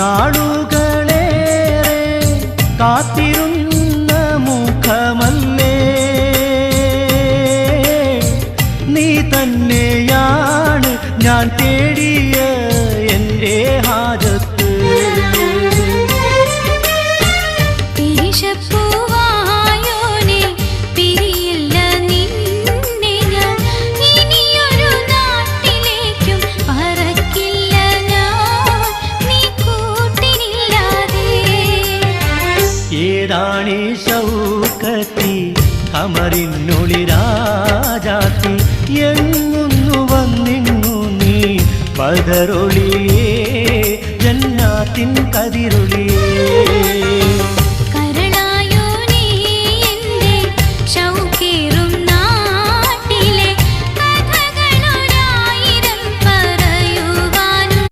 നാളുകളേറെ കാത്തിരുന്ന മുഖമല്ലേ? നീ തന്നെയാണ് ഞാൻ തേടിയ ഏതാണീ ശൗക്കത്തി അമറിനൊളി രാജാത്തി എങ്ങുന്നു വന്നിന്നു നീ? പതറൊളിയേ ജന്നാത്തിൻ കതിരൊളിയേ.